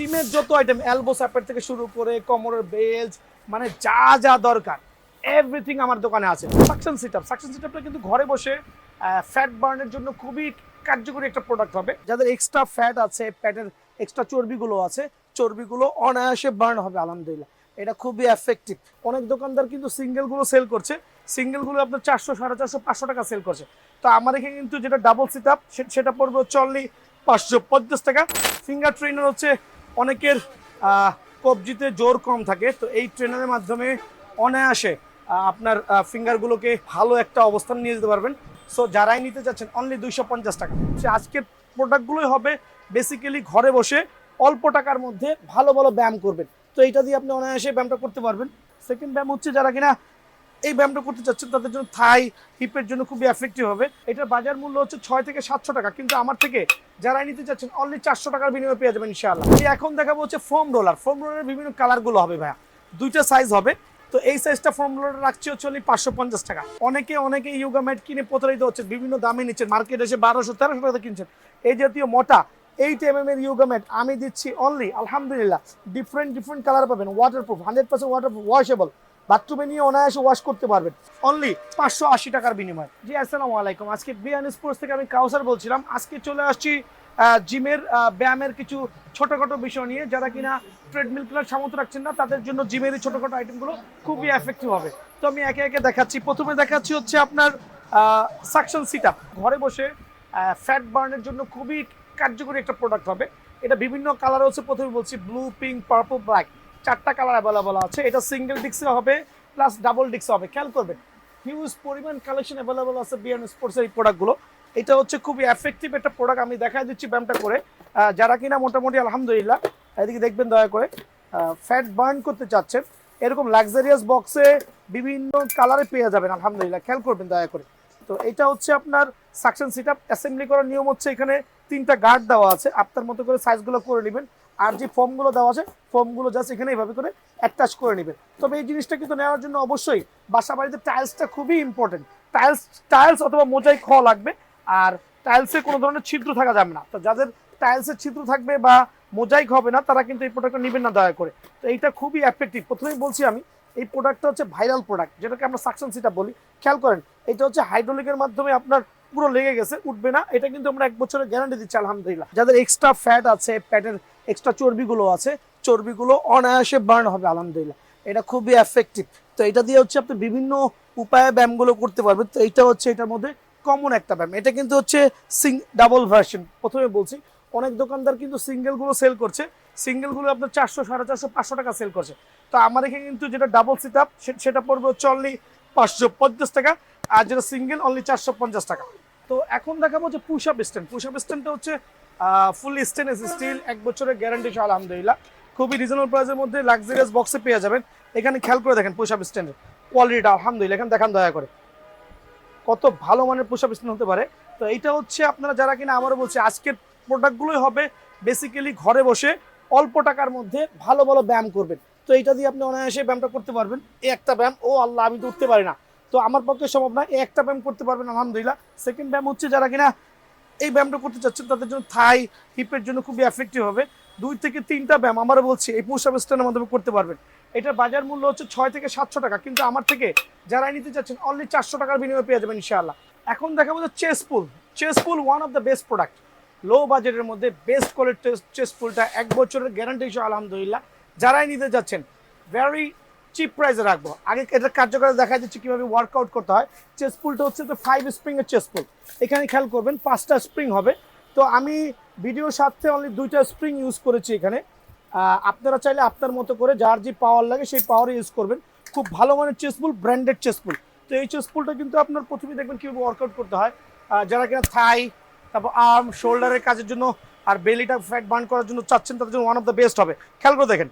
জিমের যত item elbow স্যাপের থেকে শুরু করে কোমরের বেল্ট মানে যা যা দরকার এভরিথিং আমার দোকানে আছে। সাকশন সিটআপ সাকশন সিটআপটা কিন্তু ঘরে বসে ফ্যাট বার্নের জন্য খুবই কার্যকরী একটা প্রোডাক্ট হবে। যাদের এক্সট্রা ফ্যাট আছে ফ্যাটের এক্সট্রা চর্বিগুলো আছে, চর্বিগুলো অনায়াসে বার্ন হবে, আলহামদুলিল্লাহ। এটা খুবই এফেক্টিভ অনেক দোকানদার কিন্তু সিঙ্গেলগুলো সেল করছে। সিঙ্গেলগুলো আপনার চারশো, সাড়ে চারশো, পাঁচশো টাকা সেল করছে। তো আমার এখানে কিন্তু যেটা ডাবল সিট আপ সেটা পড়বে অনলি পাঁচশো পঞ্চাশ টাকা। ফিঙ্গার ট্রেনার হচ্ছে অনেকের কবজিতে জোর কম থাকে, তো এই ট্রেনারের মাধ্যমে অনায়াসে আপনার ফিঙ্গারগুলোকে ভালো একটা অবস্থান নিয়ে যেতে পারবেন। সো যারাই নিতে চাচ্ছেন অনলি দুইশো পঞ্চাশ টাকা। সে আজকের প্রোডাক্টগুলোই হবে বেসিক্যালি ঘরে বসে অল্প টাকার মধ্যে ভালো ভালো ব্যায়াম করবেন। তো এইটা দিয়ে আপনি অনায়াসে ব্যায়ামটা করতে পারবেন। সেকেন্ড ব্যায়াম হচ্ছে যারা কিনা এই ব্যায়ামটা করতে চাচ্ছেন, তাদের জন্য থাই হিপের জন্য খুবই এফেক্টিভ হবে। এটার বাজার মূল্য হচ্ছে ছয় থেকে সাতশো টাকা, কিন্তু আমার থেকে যারাই নিতে চাচ্ছেন অনলি চারশো টাকার বিনিময়ে পেয়ে যাবেন ইনশাআল্লাহ। এই এখন দেখাবো হচ্ছে ফোম রোলার ফোম রোলারের বিভিন্ন কালারগুলো হবে ভাইয়া। দুইটা সাইজ হবে। তো এই সাইজটা ফোম রোলার রাখছি হচ্ছে অনলি পাঁচশো পঞ্চাশ টাকা। অনেকে অনেকে ইয়োগা ম্যাট কিনে প্রতারিত হচ্ছে, বিভিন্ন দামে নিচ্ছেন। মার্কেটে এসে বারোশো, তেরোশো টাকা কিনছেন। এই জাতীয় মোটা এইট এম এম এর ইয়োগা ম্যাট আমি দিচ্ছি অনলি আলহামদুলিল্লাহ। ডিফারেন্ট ডিফারেন্ট কালার পাবেন waterproof hundred percent waterproof washable বাথরুমে নিয়ে অনায়াসে ওয়াশ করতে পারবেন। অনলি পাঁচশো আশি টাকার বিনিময়। জি, আসসালামু আলাইকুম। আজকে বিয়ান স্পোর্টস থেকে আমি কাউসার বলছিলাম। আজকে চলে আসছি জিমের ব্যায়ামের কিছু ছোটখাটো বিষয় নিয়ে। যারা কিনা ট্রেডমিল খেলার সামর্থ্য রাখছেন না, তাদের জন্য জিমের এই ছোটখাটো আইটেমগুলো খুবই এফেক্টিভ হবে। তো আমি একে একে দেখাচ্ছি। প্রথমে দেখাচ্ছি হচ্ছে আপনার সাকশন সিটআপ ঘরে বসে ফ্যাট বার্নের জন্য খুবই কার্যকরী একটা প্রোডাক্ট হবে। এটা বিভিন্ন কালার হচ্ছে প্রথমে বলছি ব্লু পিঙ্ক পার্পল ব্ল্যাক চারটা কালার অ্যাভেলেবল আছে। এটা সিঙ্গেল ডিক্সে হবে প্লাস ডাবল ডিক্সে হবে। খেয়াল করবেন হিউজ পরিমাণ কালেকশন অ্যাভেলেবল আছে বিয়ান স্পোর্টসের এই প্রোডাক্টগুলো এটা হচ্ছে খুবই এফেক্টিভ একটা প্রোডাক্ট আমি দেখাই দিচ্ছি ব্যায়ামটা করে। যারা কিনা মোটামুটি আলহামদুলিল্লাহ, এদিকে দেখবেন দয়া করে। ফ্যাট বার্ন করতে চাচ্ছেন, এরকম লাক্সারিয়াস বক্সে বিভিন্ন কালারে পেয়ে যাবেন, আলহামদুলিল্লাহ। খেয়াল করবেন দয়া করে। তো এটা হচ্ছে আপনার সাকশন সিট আপ অ্যাসেম্বলি করার নিয়ম হচ্ছে এখানে তিনটা গার্ড দেওয়া আছে, আপনার মতো করে সাইজগুলো করে নেবেন। আর যে ফর্মগুলো দেওয়া আছে, ফর্মগুলো জাস্ট এখানে এইভাবে করে অ্যাটাচ করে নেবেন তবে এই জিনিসটা কিন্তু নেওয়ার জন্য অবশ্যই বাসা বাড়িতে টাইলসটা খুবই ইম্পর্টেন্ট টাইলস টাইলস অথবা মোজাইক হওয়া লাগবে, আর টাইলসে কোনো ধরনের ছিদ্র থাকা যাবে না। তো যাদের টাইলসের ছিদ্র থাকবে বা মোজাইক হবে না, তারা কিন্তু এই প্রোডাক্টটা নেবেন না, দয়া করে। তো এইটা খুবই এফেক্টিভ প্রথমেই বলছি আমি, এই প্রোডাক্টটা হচ্ছে ভাইরাল প্রোডাক্ট যেটাকে আমরা সাকশন সিটা বলি। খেয়াল করেন, এটা হচ্ছে হাইড্রোলিকের মাধ্যমে আপনার পুরো লেগে গেছে, উঠবে না। এটা কিন্তু আমরা এক বছরের গ্যারান্টি দিচ্ছি, আলহামদুলিল্লাহ। যাদের এক্সট্রা ফ্যাট আছে ফ্যাটের এক্সট্রা চর্বিগুলো আছে, চর্বিগুলো অনায়াসে বার্ন হবে, আলহামদুলিল্লাহ। এটা খুবই এফেক্টিভ তো এটা দিয়ে হচ্ছে আপনি বিভিন্ন উপায়ে ব্যায়ামগুলো করতে পারবেন। তো এইটা হচ্ছে এটার মধ্যে কমন একটা ব্যায়াম। এটা কিন্তু হচ্ছে সিং ডাবল ভার্সন প্রথমে বলছি, অনেক দোকানদার কিন্তু সিঙ্গেলগুলো সেল করছে। সিঙ্গেলগুলো আপনার চারশো, সাড়ে চারশো, পাঁচশো টাকা সেল করছে। তো আমার এখানে কিন্তু যেটা ডাবল সিট আপ সেটা পড়বে হচ্ছে অনলি পাঁচশো পঞ্চাশ টাকা, আর যেটা সিঙ্গেল অনলি চারশো পঞ্চাশ টাকা। তো এখন দেখাবো যে push up stand push up স্ট্যান্ডটা হচ্ছে ফুল স্টেনলেস স্টিল এক বছরের গ্যারান্টি সহ, আলহামদুলিল্লাহ। খুবই রিজনেবল প্রাইসের মধ্যে লাক্সারিয়াস বক্সে পেয়ে যাবেন। এখানে খেয়াল করে দেখেন পুশ আপ স্ট্যান্ডের কোয়ালিটিটা আলহামদুলিল্লাহ। এখানে দেখান, দয়া করে। কত ভালো মানের পুশ আপ স্ট্যান্ড হতে পারে। তো এইটা হচ্ছে আপনারা যারা কিনা আমারও বলছি, আজকের প্রোডাক্টগুলোই হবে বেসিক্যালি ঘরে বসে অল্প টাকার মধ্যে ভালো ভালো ব্যায়াম করবেন। তো এইটা দিয়ে আপনি অনায়াসে ব্যায়ামটা করতে পারবেন। এই একটা ব্যায়াম, ও আল্লাহ, আমি তো উঠতে পারি না। তো আমার পক্ষে সম্ভব না একটা ব্যায়াম করতে পারবেন, আলহামদুলিল্লাহ। সেকেন্ড ব্যায়াম হচ্ছে যারা কিনা এই ব্যায়ামটা করতে চাচ্ছেন, তাদের জন্য থাই হিপের জন্য খুবই এফেক্টিভ হবে। দুই থেকে তিনটা ব্যায়াম, আমারও বলছি, এই পুশ আপ মাধ্যমে করতে পারবেন। এটার বাজার মূল্য হচ্ছে ছয় থেকে সাতশো টাকা, কিন্তু আমার থেকে যারাই নিতে চাচ্ছেন অনলি চারশো টাকার বিনিময়ে পেয়ে যাবেন ইনশাআল্লাহ। এখন দেখাবো যে chest pull chest pull one of the best product low বাজেটের মধ্যে বেস্ট কোয়ালিটি চেস পুলটা এক বছরের গ্যারান্টি আলহামদুলিল্লাহ। যারাই নিতে যাচ্ছেন ভেরি চিপ প্রাইসে রাখব। আগে এটা কার্যকর দেখা যাচ্ছে কীভাবে ওয়ার্কআউট করতে হয়। চেস পুলটা হচ্ছে তো ফাইভ স্প্রিংয়ের চেস পুল এখানে খেয়াল করবেন, পাঁচটা স্প্রিং হবে। তো আমি ভিডিওর সাথে অনলি দুইটা স্প্রিং ইউজ করেছি এখানে। আপনারা চাইলে আপনার মতো করে যার যে পাওয়ার লাগে সেই পাওয়ারে ইউজ করবেন। খুব ভালো মানের চেসপুল ব্র্যান্ডেড চেসপুল তো এই চেসপুলটা কিন্তু আপনার প্রথমে দেখবেন কীভাবে ওয়ার্কআউট করতে হয়। যারা কিনা থাই তারপর আর্ম শোল্ডারের কাজের জন্য আর বেলিটা ফ্যাট বার্ন করার জন্য চাচ্ছেন, তাদের জন্য ওয়ান অফ দ্য বেস্ট হবে। খেয়াল করে দেখেন।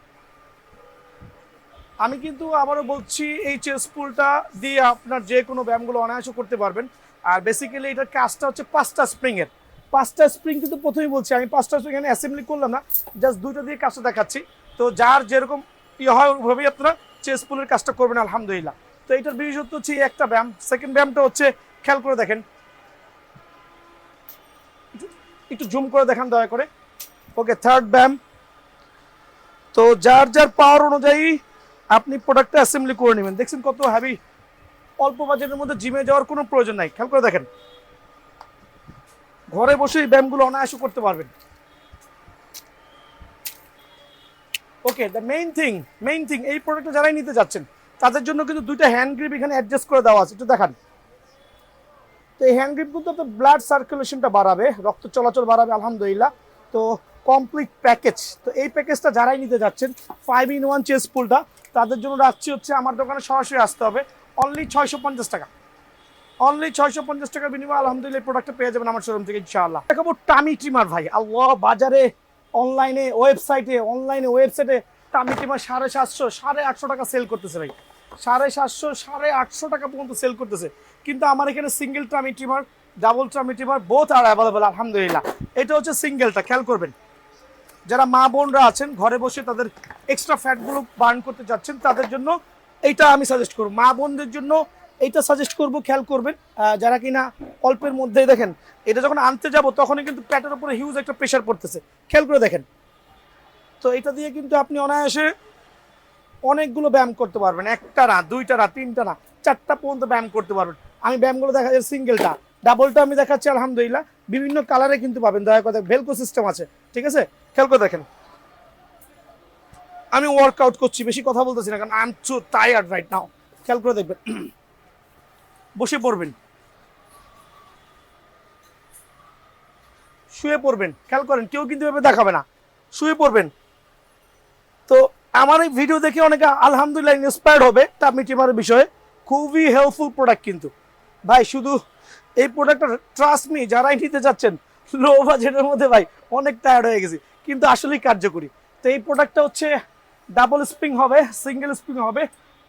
আমি কিন্তু আবারও বলছি, এই চেসপুলটা দিয়ে আপনার যে কোনো ব্যায়ামগুলো অনায়াসও করতে পারবেন। আর বেসিক্যালি এটার কাজটা হচ্ছে পাঁচটা স্প্রিংয়ের পাঁচটা স্প্রিং কিন্তু প্রথমেই বলছি, আমি পাঁচটা স্প্রিং এখানে অ্যাসেম্বলি করলাম না জাস্ট দুইটা দিয়ে কাজটা দেখাচ্ছি। তো যার যেরকম ইয়ে হয় ওইভাবেই আপনারা চেস পুলের কাজটা করবেন, আলহামদুলিল্লাহ। তো এটার বিশেষত্ব হচ্ছে একটা ব্যায়াম। সেকেন্ড ব্যায়ামটা হচ্ছে, খেয়াল করে দেখেন। একটু জুম করে দেখান দয়া করে। ওকে থার্ড ব্যায়াম। তো যার যার পাওয়ার অনুযায়ী আপনি প্রোডাক্টটা অ্যাসেম্বলি করে নেবেন। দেখছেন কত হ্যাভি অল্প বাজেটের মধ্যে জিমে যাওয়ার কোনো প্রয়োজন নাই। খেয়াল করে দেখেন। ঘরে বসে ব্যায়ামগুলো অনায়াসে করতে পারবেন। Okay the main thing main thing এই প্রোডাক্টটা যারাই নিতে যাচ্ছেন, তাদের জন্য কিন্তু দুইটা হ্যান্ড গ্রিপ এখানে অ্যাডজাস্ট করে দেওয়া আছে। একটু দেখান। তো এই হ্যান্ড গ্রিপ কিন্তু আপনার ব্লাড সার্কুলেশনটা বাড়াবে, রক্ত চলাচল বাড়াবে, আলহামদুলিল্লাহ। তো কমপ্লিট প্যাকেজ তো এই প্যাকেজটা যারাই নিতে যাচ্ছেন ফাইভ ইন ওয়ান চেস পুলটা তাদের জন্য রাখছি হচ্ছে আমার দোকানে সরাসরি আসতে হবে। অনলি ছয়শো পঞ্চাশ টাকা। অনলি ছয়শো পঞ্চাশ টাকার বিনিময়ে আলহামদুলিল্লাহ প্রোডাক্টটা পেয়ে যাবেন আমার শোরুম থেকে, ইনশাআল্লাহ। দেখাবো টামি ট্রিমার ভাই। আল্লাহ, বাজারে অনলাইনে ওয়েবসাইটে অনলাইনে ওয়েবসাইটে টামি ট্রিমার সাড়ে সাতশো, সাড়ে আটশো টাকা সেল করতেছে ভাই। সাড়ে সাতশো, সাড়ে আটশো টাকা পর্যন্ত সেল করতেছে। কিন্তু আমার এখানে single tummy trimmer double tummy trimmer both are available আলহামদুলিল্লাহ। এটা হচ্ছে সিঙ্গেলটা খেয়াল করবেন। যারা মা বোনরা আছেন, ঘরে বসে তাদের এক্সট্রা ফ্যাটগুলো বার্ন করতে যাচ্ছেন, তাদের জন্য এইটা আমি সাজেস্ট করব। মা বোনদের জন্য এইটা সাজেস্ট করব, খেয়াল করবেন যারা কিনা অল্পের মধ্যেই দেখেন, এটা যখন আনতে যাব, তখনই কিন্তু প্যাটের উপরে হিউজ একটা প্রেশার পড়তেছে। খেয়াল করে দেখেন। তো এটা দিয়ে কিন্তু আপনি অনায়াসে অনেকগুলো ব্যায়াম করতে পারবেন। একটা না, দুইটা না, তিনটা না, চারটা পর্যন্ত ব্যায়াম করতে পারবেন। আমি ব্যায়ামগুলো দেখা যায় সিঙ্গেলটা ডাবলটা আমি দেখাচ্ছি, আলহামদুলিল্লাহ। বিভিন্ন কালারে কিন্তু পাবেন, দয়া করে ভেলকো সিস্টেম আছে, ঠিক আছে? খেয়াল করে দেখেন। আমি ওয়ার্কআউট করছি, বেশি কথা বলতেছি না, কারণ I am too tired right now খেয়াল করে দেখবেন। বসে পড়বেন। শুয়ে পড়বেন। খেয়াল করেন, কেউ কিন্তু এভাবে দেখাবে না। শুয়ে পড়বেন। তো আমার এই ভিডিও দেখে অনেকে আলহামদুলিল্লাহ ইন্সপায়ার্ড হবে টামি টিমারের বিষয়ে। খুবই হেল্পফুল প্রোডাক্ট কিন্তু। ভাই, শুধু এই প্রোডাক্টটা ট্রাস্ট মি যারাই নিতে চাচ্ছেন লো বাজেটের মধ্যে ভাই, অনেক টায়ার্ড হয়ে গেছি। কিন্তু আসলেই কার্যকরী। তো এই প্রোডাক্টটা হচ্ছে ডাবল স্প্রিং হবে সিঙ্গেল স্প্রিং হবে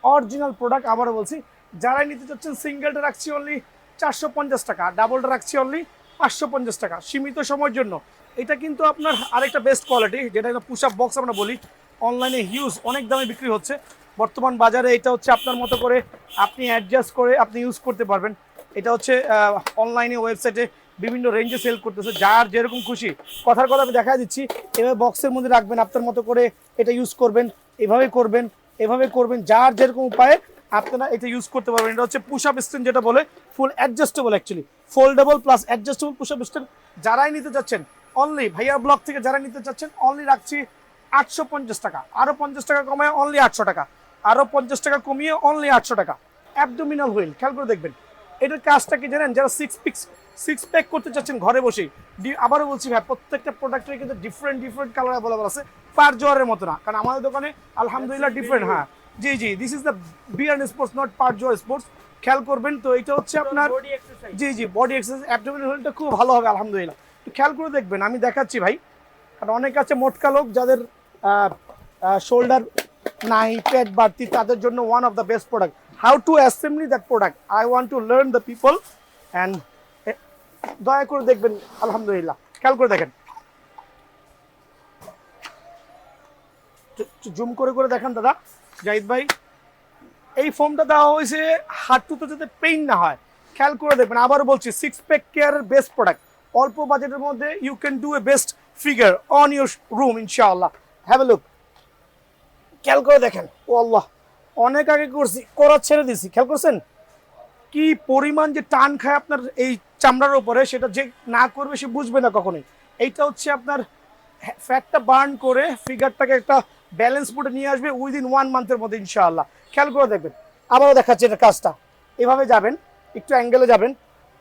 অরিজিনাল প্রোডাক্ট আবারও বলছি। যারাই নিতে চাচ্ছেন সিঙ্গেলটা রাখছি অনলি চারশো পঞ্চাশ টাকা ডাবলটা রাখছি অনলি পাঁচশো পঞ্চাশ টাকা, সীমিত সময়ের জন্য। এটা কিন্তু আপনার আরেকটা বেস্ট কোয়ালিটি যেটা পুশ আপ বক্স আমরা বলি। অনলাইনে হিউজ অনেক দামে বিক্রি হচ্ছে। বর্তমান বাজারে এটা হচ্ছে আপনার মতো করে আপনি অ্যাডজাস্ট করে আপনি ইউজ করতে পারবেন। এটা হচ্ছে অনলাইনে ওয়েবসাইটে বিভিন্ন রেঞ্জে সেল করতেছে। যার যেরকম খুশি। কথার কথা আমি দেখা দিচ্ছি। এভাবে বক্সের মধ্যে রাখবেন, আপনার মতো করে এটা ইউজ করবেন, এভাবে করবেন এভাবে করবেন, যার যেরকম উপায়ে আপনারা এটা ইউজ করতে পারবেন। এটা হচ্ছে পুশ আপ স্ট্যান্ড যেটা বলে full adjustable actually foldable plus adjustable push up stand যারাই নিতে চাচ্ছেন অনলি ভাইয়া ব্লক থেকে যারা নিতে চাচ্ছেন অনলি রাখছি আটশো পঞ্চাশ টাকা। আরও পঞ্চাশ টাকা কমায় অনলি আটশো টাকা। আরও পঞ্চাশ টাকা কমিয়ে অনলি আটশো টাকা। অ্যাবডোমিনাল হুইল খেয়াল করে দেখবেন। এটার কাজটা কি জানেন? যারা সিক্স পিক্স সিক্স প্যাক করতে চাচ্ছেন ঘরে বসেই আবারও বলছি ভাই প্রত্যেকটা প্রোডাক্টের কিন্তু ডিফারেন্ট ডিফারেন্ট কালার অ্যাভেলেবল আছে। পার জোয়ারের মতো না কারণ আমাদের দোকানে আলহামদুলিল্লাহ ডিফারেন্ট হ্যাঁ। জি জি this is the bear sports not par জোয়ার স্পোর্টস খেয়াল করবেন তো এটা হচ্ছে আপনার জি জি বডি এক্সারসাইজ অ্যাবডোমিনাল হুইলটা খুব ভালো হবে আলহামদুলিল্লাহ। একটু খেয়াল করে দেখবেন আমি দেখাচ্ছি ভাই। কারণ অনেক আছে মোটকা লোক যাদের শোল্ডার নাই পেট বাড়তি তাদের জন্য one of the best product how to assembly that product I want to learn the people and দয়া করে দেখবেন, আলহামদুলিল্লাহ। খেয়াল করে দেখেন। জুম করে করে দেখান দাদা। জাহিদ ভাই, এই ফোমটা দেওয়া হয়েছে হাঁটুতে যাতে পেইন না হয়। খেয়াল করে দেখবেন, আবারও বলছি সিক্স প্যাক কেয়ারের বেস্ট প্রোডাক্ট অল্প বাজেটের মধ্যে you can do a best figure on your room ইনশাআল্লাহ। হ্যাভ এ লুক খেয়াল করে দেখেন। ও আল্লাহ। অনেক আগে করছি, করা ছেড়ে দিছি। খেয়াল করছেন? কি পরিমাণ যে টান খায় আপনার এই চামড়ার উপরে, সেটা যে না করবে সে বুঝবে না কখনোই। এইটা হচ্ছে আপনার ফ্যাটটা বার্ন করে ফিগারটাকে একটা ব্যালেন্স মোডে নিয়ে আসবে উইদিন ওয়ান মান্থের মধ্যে, ইনশাআল্লাহ। খেয়াল করে দেখবেন। আবারও দেখাচ্ছে এটা কাজটা। এভাবে যাবেন, একটু অ্যাঙ্গেলে যাবেন।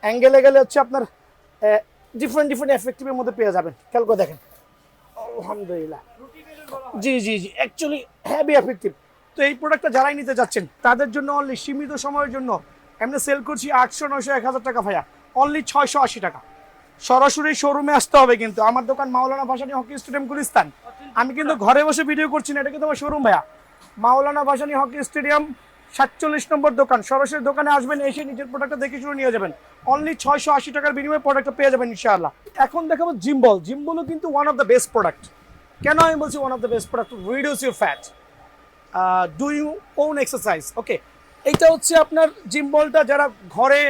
অ্যাঙ্গেলে গেলে হচ্ছে আপনার ডিফারেন্ট ডিফারেন্ট এফেক্টিভের মধ্যে পেয়ে যাবেন। খেয়াল করে দেখেন। আলহামদুলিল্লাহ। জি জি জি। অ্যাকচুয়ালি হ্যাভি এফেক্টিভ তো এই প্রোডাক্টটা যারাই নিতে যাচ্ছেন, তাদের জন্য অনলি সীমিত সময়ের জন্য এমনি সেল করছি আটশো, নয়শো, এক হাজার টাকা ভাইয়া। অনলি ছয়শো আশি টাকা। সরাসরি শোরুমে আসতে হবে কিন্তু। আমার দোকান মাওলানা ভাসানি হকি স্টেডিয়াম গুলিস্তান। আমি কিন্তু ঘরে বসে ভিডিও করছি না, এটা কিন্তু আমার শোরুম ভাইয়া। মাওলানা ভাসানি হকি স্টেডিয়াম, সাতচল্লিশ নম্বর দোকান। সরাসরি দোকানে আসবেন, এসে নিজের প্রোডাক্টটা দেখে শুনে নিয়ে যাবেন। অনলি ছয়শো আশি টাকার বিনিময়ে প্রোডাক্টটা পেয়ে যাবেন ইনশাআল্লাহ। এখন দেখাবো জিম্বল। জিম্বলও কিন্তু one of the best product কেন আমি বলছি one of the best product reduce your fat do you own exercise okay এইটা হচ্ছে আপনার জিম বলটা যারা ঘরে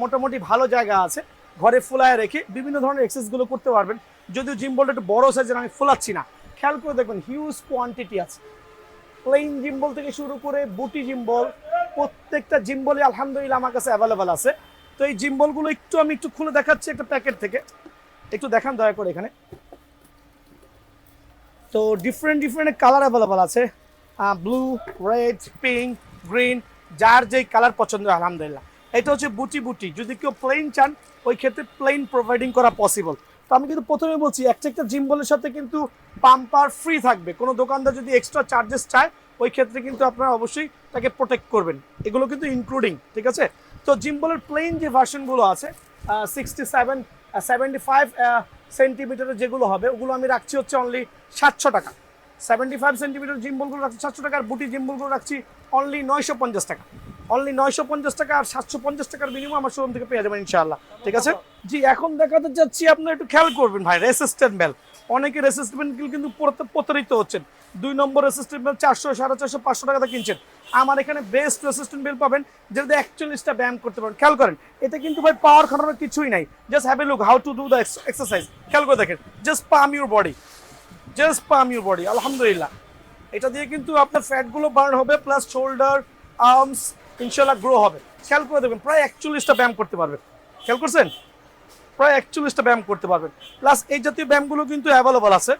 মোটামুটি ভালো জায়গা আছে, ঘরে ফুলায় রেখে বিভিন্ন ধরনের এক্সারসাইজগুলো করতে পারবেন। যদিও জিম বলটা একটু বড় সাইজের আমি ফুলাচ্ছি না। খেয়াল করে দেখবেন হিউজ কোয়ান্টিটি আছে। প্লেন জিম্বল থেকে শুরু করে বুটি জিম্বল প্রত্যেকটা জিম্বলই আলহামদুলিল্লাহ আমার কাছে অ্যাভেলেবেল আছে। তো এই জিম্বলগুলো একটু, আমি একটু খুলে দেখাচ্ছি একটা প্যাকেট থেকে। একটু দেখান দয়া করে এখানে। তো ডিফারেন্ট ডিফারেন্ট কালার অ্যাভেলেবেল আছে। ব্লু রেড পিঙ্ক গ্রিন যার যেই কালার পছন্দ আলহামদুলিল্লাহ। এটা হচ্ছে বুটি বুটি। যদি কেউ প্লেন চান, ওই ক্ষেত্রে প্লেন প্রোভাইডিং করা পসিবল তো আমি কিন্তু প্রথমে বলছি, একটা একটা জিম্বলের সাথে কিন্তু পাম্পার ফ্রি থাকবে। কোনো দোকানদার যদি এক্সট্রা চার্জেস চায়, ওই ক্ষেত্রে কিন্তু আপনারা অবশ্যই তাকে প্রোটেক্ট করবেন। এগুলো কিন্তু ইনক্লুডিং ঠিক আছে? তো জিম্বলের প্লেন যে ভার্সনগুলো আছে সিক্সটি সেভেন সেভেন্টি ফাইভ সেন্টিমিটারের যেগুলো হবে, ওগুলো আমি রাখছি হচ্ছে অনলি সাতশো টাকা। সেভেন্টি ফাইভ সেন্টিমিটার জিম্বলগুলো রাখছি, সাতশো টাকা আর বুটি জিম্বলগুলো রাখছি অনলি নয়শো পঞ্চাশ টাকা। অনলি নয়শো পঞ্চাশ টাকা আর সাতশো পঞ্চাশ টাকার বিনিময়ে আমার শোরুম থেকে পেয়ে যাবেন ইনশাআল্লাহ। ঠিক আছে? জি, এখন দেখাতে চাচ্ছি আপনার একটু খেয়াল করবেন ভাই রেসিস্ট্যান্ট বেল অনেকে রেসিস্ট্যান্ট বেল কিন্তু প্রতারিত হচ্ছেন। দুই নম্বর রেসিস্ট্যান্ট বেল চারশো, সাড়ে চারশো, পাঁচশো টাকাতে কিনছেন। আমার এখানে বেস্ট রেসিস্ট্যান্ট বেল পাবেন যেটাতে একচল্লিশটা ব্যায়াম করতে পারেন। খেয়াল করেন, এতে কিন্তু ভাই পাওয়ার খাটানোর কিছুই নাই। Just have a look how to do the exercise খেয়াল করে দেখেন just pump your body just pump your body আলহামদুলিল্লাহ এটা দিয়ে কিন্তু আপনার ফ্যাটগুলো বার্ন হবে প্লাস শোল্ডার আর্মস ইনশাল্লাহ গ্রো হবে। খেয়াল করে দেখবেন, প্রায় একচল্লিশটা ব্যায়াম করতে পারবেন। খেয়াল করছেন? প্রায় একচল্লিশটা ব্যায়াম করতে পারবেন। প্লাস এই জাতীয় ব্যায়ামগুলো কিন্তু অ্যাভেলেবল আছে।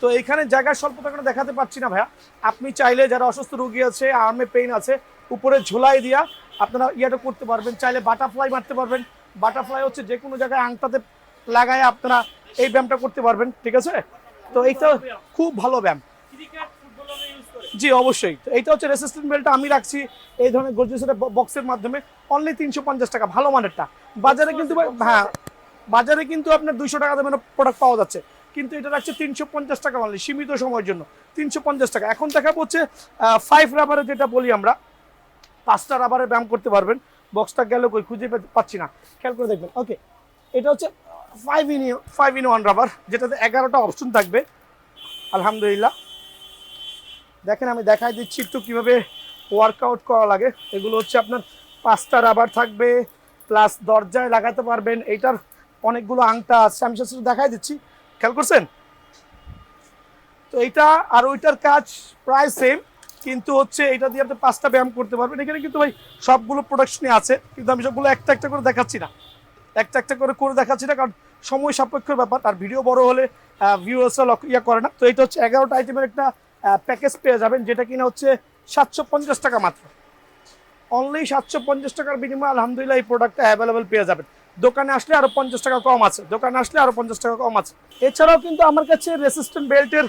তো এখানে জায়গার স্বল্পতা কোনো দেখাতে পারছি না ভাইয়া। আপনি চাইলে যারা অসুস্থ রোগী আছে আর্মে পেইন আছে, উপরে ঝোলাই দিয়া আপনারা ইয়েটা করতে পারবেন। চাইলে বাটারফ্লাই মারতে পারবেন। বাটারফ্লাই হচ্ছে যে কোনো জায়গায় আংটাতে লাগায় আপনারা এই ব্যায়ামটা করতে পারবেন। ঠিক আছে? তো এইটা খুব ভালো ব্যায়াম। জি, অবশ্যই। তো এইটা হচ্ছে রেসিস্ট্যান্ট বেলটা আমি রাখছি। এই ধরনের গর্জিয়াস বক্সের মাধ্যমে। অনলি তিনশো পঞ্চাশ টাকা, ভালো মানেরটা বাজারে কিন্তু হ্যাঁ বাজারে কিন্তু আপনার দুইশো টাকা দামের প্রোডাক্ট পাওয়া যাচ্ছে। কিন্তু এটা রাখছে তিনশো পঞ্চাশ টাকা অনলি সীমিত সময়ের জন্য। তিনশো পঞ্চাশ টাকা। এখন দেখাবো হচ্ছে ফাইভ রাবারে যেটা বলি আমরা, পাঁচটা রাবারে ব্যায়াম করতে পারবেন। বক্সটা গেল কই? খুঁজে পাচ্ছি না। খেয়াল করে দেখবেন। ওকে এটা হচ্ছে five in five in one rubber যেটাতে এগারোটা অপশন থাকবে। আলহামদুলিল্লাহ। দেখেন, আমি দেখাই দিচ্ছি একটু কীভাবে ওয়ার্কআউট করা লাগে। এগুলো হচ্ছে আপনার পাঁচটা রাবার থাকবে প্লাস দরজায় লাগাতে পারবেন। এইটার অনেকগুলো আংটা আছে। আমি সেটা দেখাই দিচ্ছি। খেয়াল করছেন? তো এইটা আর ওইটার কাজ প্রায় সেম কিন্তু হচ্ছে এটা দিয়ে আপনি পাঁচটা ব্যায়াম করতে পারবেন। এখানে কিন্তু ভাই সবগুলো প্রোডাকশনই আছে, কিন্তু আমি সবগুলো একটা একটা করে দেখাচ্ছি না। একটা একটা করে করে দেখাচ্ছি না, কারণ সময় সাপেক্ষের ব্যাপার। আর ভিডিও বড় হলে ভিউয়ার্সরা ইয়া করে না। তো এটা হচ্ছে এগারোটা আইটেমের একটা প্যাকেজ পেয়ে যাবেন, যেটা কিনা হচ্ছে সাতশো পঞ্চাশ টাকা মাত্র। অনলি সাতশো পঞ্চাশ টাকার বিনিময়ে আলহামদুলিল্লাহ এই প্রোডাক্টটা অ্যাভেলেবেল পেয়ে যাবেন। দোকানে আসলে আরও পঞ্চাশ টাকা কম আছে। দোকানে আসলে আরও পঞ্চাশ টাকা কম আছে। এছাড়াও কিন্তু আমার কাছে রেসিস্ট্যান্ট বেল্টের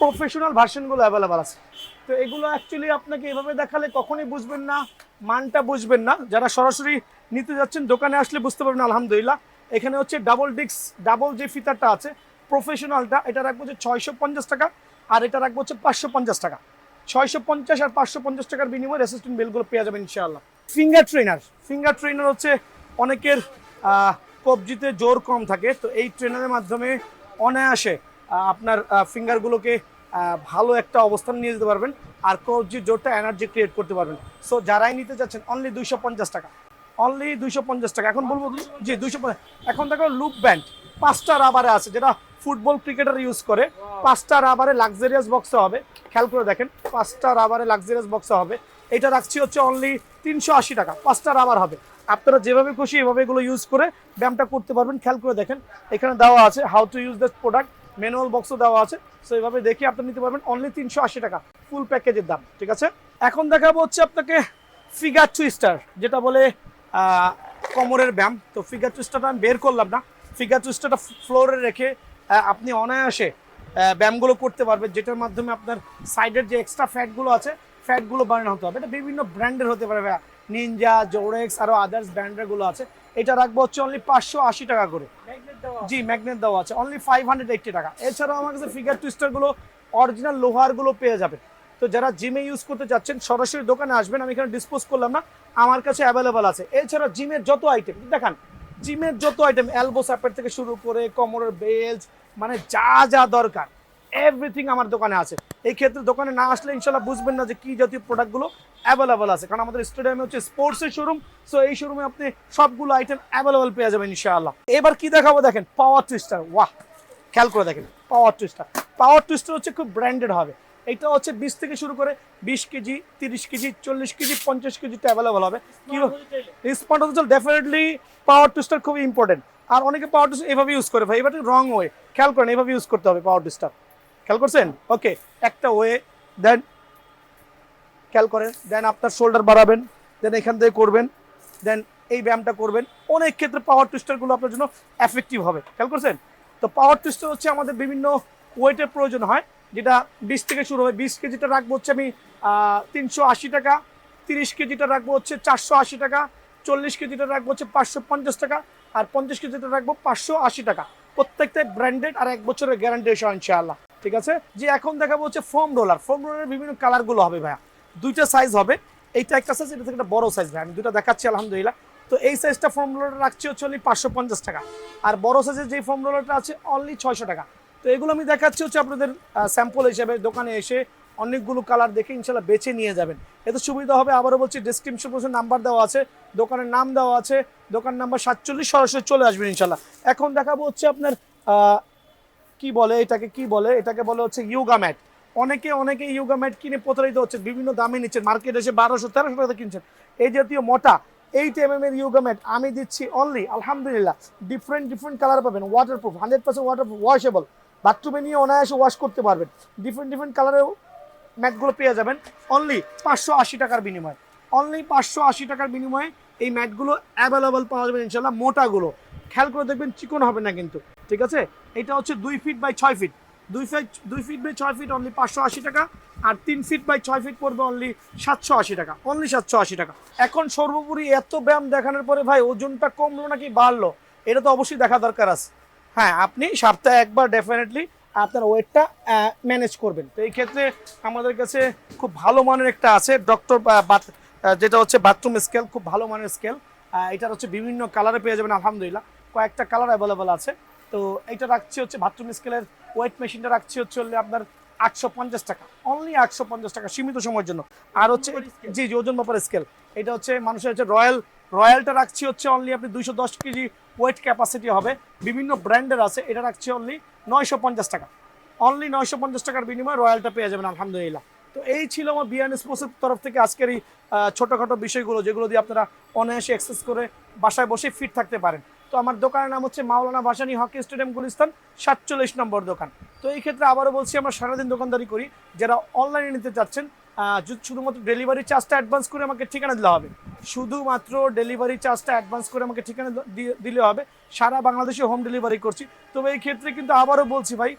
প্রফেশনাল ভার্সনগুলো অ্যাভেলেবেল আছে। তো এগুলো অ্যাকচুয়ালি আপনাকে এভাবে দেখালে কখনই বুঝবেন না, মানটা বুঝবেন না। যারা সরাসরি নিতে যাচ্ছেন, দোকানে আসলে বুঝতে পারবেন, আলহামদুলিল্লাহ। এখানে হচ্ছে ডাবল ডিক্স ডাবল যে ফিতারটা আছে প্রফেশনালটা এটা রাখব হচ্ছে ছয়শো পঞ্চাশ টাকা, আর এটা রাখব হচ্ছে পাঁচশো পঞ্চাশ টাকা। ছয়শো পঞ্চাশ আর পাঁচশো পঞ্চাশ টাকার বিনিময়ে রেসিস্ট্যান্ট বেলগুলো পেয়ে যাবেন ইনশাআল্লাহ। ফিঙ্গার ট্রেনার ফিঙ্গার ট্রেনার হচ্ছে অনেকের কবজিতে জোর কম থাকে, তো এই ট্রেনারের মাধ্যমে অনায়াসে আপনার ফিঙ্গারগুলোকে ভালো একটা অবস্থান নিয়ে যেতে পারবেন আর কবজির জোরটা এনার্জি ক্রিয়েট করতে পারবেন। সো যারাই নিতে যাচ্ছেন অনলি দুইশো পঞ্চাশ টাকা। অনলি দুইশো পঞ্চাশ টাকা। এখন বলব জি, দুইশো এখন দেখো লুপ ব্যান্ড পাঁচটা রাবারে আছে, যেটা ফুটবল ক্রিকেটার ইউজ করে। পাঁচটা রাবারে লাক্সারিয়াস বক্সে হবে। খেয়াল করে দেখেন, পাঁচটা রাবারে লাক্সারিয়াস বক্সে হবে। এটা রাখছি হচ্ছে অনলি তিনশো আশি টাকা। পাঁচটা রাবার হবে। আপনারা যেভাবে খুশি এভাবে এগুলো ইউজ করে ব্যায়ামটা করতে পারবেন। খেয়াল করে দেখেন, এখানে দেওয়া আছে how to use the product manual বক্সও দেওয়া আছে। সো এইভাবে দেখে আপনি নিতে পারবেন অনলি তিনশো আশি টাকা ফুল প্যাকেজের দাম, ঠিক আছে? এখন দেখাবো হচ্ছে আপনাকে ফিগার টুইস্টার যেটা বলে কোমরের ব্যায়াম। তো ফিগার টুইস্টারটা আমি বের করলাম না। ফিগার টুইস্টারটা ফ্লোরে রেখে আপনি অনায়াসে ব্যায়ামগুলো করতে পারবেন, যেটার মাধ্যমে আপনার সাইডের যে এক্সট্রা ফ্যাটগুলো আছে ফ্যাটগুলো বার্ন হতে হবে। এটা বিভিন্ন ব্র্যান্ডের হতে পারে নিনজা জোরেক্স আরও আদার্স ব্র্যান্ডেরগুলো আছে। এটা রাখব হচ্ছে অনলি পাঁচশো আশি টাকা করে। জি ম্যাগনেট দেওয়া আছে। অনলি ফাইভ হান্ড্রেড এইটটি টাকা। এছাড়াও আমার কাছে ফিগার টুইস্টারগুলো অরিজিনাল লোহারগুলো পেয়ে যাবেন। তো যারা জিমে ইউজ করতে যাচ্ছেন সরাসরি দোকানে আসবেন আমি এখানে ডিসপোজ করলাম না আমার কাছে অ্যাভেলেবল আছে। এছাড়া জিমের যত আইটেম দেখান জিমের যত আইটেম অ্যালবো স্যাপের থেকে শুরু করে কোমরের বেল্ট মানে যা যা দরকার এভরিথিং আমার দোকানে আছে। এই ক্ষেত্রে দোকানে না আসলে ইনশাল্লাহ বুঝবেন না যে কি জাতীয় প্রোডাক্টগুলো অ্যাভেলেবল আছে। কারণ আমাদের স্টেডিয়ামে হচ্ছে স্পোর্টসের শোরুম সো এই শোরুমে আপনি সবগুলো আইটেম অ্যাভেলেবল পেয়ে যাবেন ইনশাআল্লাহ। এবার কি দেখাবো দেখেন? পাওয়ার টুইস্টার ওয়াহ খেয়াল করে দেখেন পাওয়ার টুইস্টার পাওয়ার টুইস্টার হচ্ছে খুব ব্র্যান্ডেড হবে। এটা হচ্ছে বিশ থেকে শুরু করে বিশ কেজি তিরিশ কেজি চল্লিশ কেজি পঞ্চাশ কেজিতে অ্যাভেলেবল হবে। কি স্মার্ট হতে ডেফিনেটলি পাওয়ার টুইস্টার খুবই ইম্পর্টেন্ট আর অনেকে পাওয়ার টুইস্টার এভাবে ইউজ করে ভাই এবার রং ওয়ে খেয়াল করেন এভাবে ইউজ করতে হবে পাওয়ার টুইস্টার খেয়াল করছেন? ওকে একটা ওয়ে দেন খেয়াল করেন দেন আপনার শোল্ডার বাড়াবেন দেন এখান থেকে করবেন দেন এই ব্যায়ামটা করবেন। অনেক ক্ষেত্রে পাওয়ার টুইস্টারগুলো আপনার জন্য এফেক্টিভ হবে, খেয়াল করছেন? তো পাওয়ার টুইস্টার হচ্ছে আমাদের বিভিন্ন ওয়েটের প্রয়োজন হয়, যেটা বিশ থেকে শুরু হয়। বিশ কেজিটা রাখব হচ্ছে আমি তিনশো আশি টাকা, তিরিশ কেজিটা রাখব হচ্ছে চারশো আশি টাকা, চল্লিশ কেজিটা রাখব হচ্ছে পাঁচশো পঞ্চাশ টাকা, আর পঞ্চাশ কেজিটা রাখব পাঁচশো আশি টাকা। প্রত্যেকটাই ব্র্যান্ডেড আর এক বছরের গ্যারান্টি ইনশাআল্লাহ। ঠিক আছে? যে এখন দেখাবো হচ্ছে ফোম রোলার ফোম রোলারের বিভিন্ন কালারগুলো হবে ভাইয়া। দুইটা সাইজ হবে। এইটা একটা সাইজ এটা একটা বড় সাইজ ভাই আমি দুটো দেখাচ্ছি, আলহামদুলিল্লাহ। তো এই সাইজটা ফোম রোলার রাখছি হচ্ছে অনলি পাঁচশো পঞ্চাশ টাকা। আর বড় সাইজের যে ফোম রোলারটা আছে অনলি ছয়শো টাকা। তো এগুলো আমি দেখাচ্ছি হচ্ছে আপনাদের স্যাম্পল হিসেবে দোকানে এসে অনেকগুলো কালার দেখে ইনশাল্লাহ বেছে নিয়ে যাবেন। এতে সুবিধা হবে, আবারও বলছি ডিসক্রিপশন বক্সে নাম্বার দেওয়া আছে, দোকানের নাম দেওয়া আছে, দোকান নাম্বার সাতচল্লিশ, সরাসরি চলে আসবেন ইনশাল্লাহ। এখন দেখাবো হচ্ছে আপনার কি বলে, এটাকে কি বলে? এটাকে বলে হচ্ছে ইয়োগা ম্যাট অনেকে অনেকে ইয়োগা ম্যাট কিনে প্রতারিত হচ্ছে, বিভিন্ন দামে নিচ্ছেন মার্কেটে এসে বারোশো, তেরোশো টাকা কিনছেন। এই জাতীয় মোটা এইট এম এম এর ইয়োগা ম্যাট আমি দিচ্ছি অনলি আলহামদুলিল্লাহ ডিফারেন্ট ডিফারেন্ট কালার পাবেন waterproof hundred percent waterproof washable বাথরুমে নিয়ে অনায়াসে ওয়াশ করতে পারবেন। ডিফারেন্ট ডিফারেন্ট কালারেও ম্যাটগুলো পেয়ে যাবেন। অনলি পাঁচশো আশি টাকার বিনিময়ে। অনলি পাঁচশো আশি টাকার বিনিময়ে এই ম্যাটগুলো অ্যাভেলেবল পাওয়া যাবে ইনশাল্লাহ, মোটাগুলো। খেয়াল করে দেখবেন চিকন হবে না কিন্তু। ঠিক আছে? এটা হচ্ছে দুই ফিট বাই ছয় ফিট দুই ফিট দুই ফিট বাই ছয় ফিট অনলি পাঁচশো আশি টাকা, আর তিন ফিট বাই ছয় ফিট পড়বে অনলি সাতশো আশি টাকা অনলি সাতশো আশি টাকা। এখন সর্বোপরি এত ব্যায়াম দেখানোর পরে ভাই, ওজনটা কমলো নাকি বাড়লো? এটা তো অবশ্যই দেখা দরকার আছে। হ্যাঁ আপনি সপ্তাহে একবার ডেফিনেটলি আপনার ওয়েটটা ম্যানেজ করবেন। তো এই ক্ষেত্রে আমাদের কাছে খুব ভালো মানের একটা আছে ডক্টর যেটা হচ্ছে বাথরুম স্কেল খুব ভালো মানের স্কেল এটার হচ্ছে বিভিন্ন কালারে পেয়ে যাবেন, আলহামদুলিল্লাহ। কয়েকটা কালার অ্যাভেলেবেল আছে। তো এটা রাখছি হচ্ছে বাথরুম স্কেলের ওয়েট মেশিনটা রাখছি হচ্ছে হলে আপনার আটশো পঞ্চাশ টাকা। অনলি আটশো পঞ্চাশ টাকা সীমিত সময়ের জন্য। আর হচ্ছে জি জি ওজন মাপার স্কেল এটা হচ্ছে মানুষের হচ্ছে রয়্যাল রয়্যালটা রাখছি হচ্ছে অনলি আপনি দুইশো দশ কেজি ওয়েট ক্যাপাসিটি হবে। বিভিন্ন ব্র্যান্ডের আছে এটা রাখছি অনলি নয়শো পঞ্চাশ টাকা। অনলি নয়শো পঞ্চাশ টাকার বিনিময়ে রয়্যালটা পেয়ে যাবেন আলহামদুলিল্লাহ। তো এই ছিল আমার বিয়ান স্পোর্টসের তরফ থেকে আজকের এই ছোটখাটো বিষয়গুলো যেগুলো দিয়ে আপনারা অনায়াসে অ্যাক্সেস করে বাসায় বসে ফিট থাকতে পারেন। তো আমার দোকানের নাম হচ্ছে মাওলানা ভাসানি হকি স্টেডিয়াম গুলিস্তান, সাতচল্লিশ নম্বর দোকান। তো এই ক্ষেত্রে আবারও বলছি, আমরা সারাদিন দোকানদারি করি। যারা অনলাইনে নিতে চাচ্ছেন শুধুমাত্র ডেলিভারি চার্জটা অ্যাডভান্স করে আমাকে ঠিকানা দিলে হবে। শুধুমাত্র ডেলিভারি চার্জটা অ্যাডভান্স করে আমাকে ঠিকানা দিলে হবে। সারা বাংলাদেশে হোম ডেলিভারি করছি। তবে এই ক্ষেত্রে কিন্তু আবারও বলছি ভাই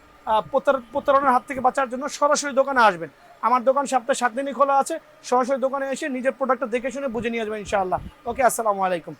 প্রতারণার হাত থেকে বাঁচার জন্য সরাসরি দোকানে আসবেন। আমার দোকান সপ্তাহে সাত দিনই খোলা আছে। সরাসরি দোকানে এসে নিজের প্রোডাক্টটা দেখে শুনে বুঝে নিয়ে আসবেন ইনশাআল্লাহ। ওকে, আসসালামু আলাইকুম।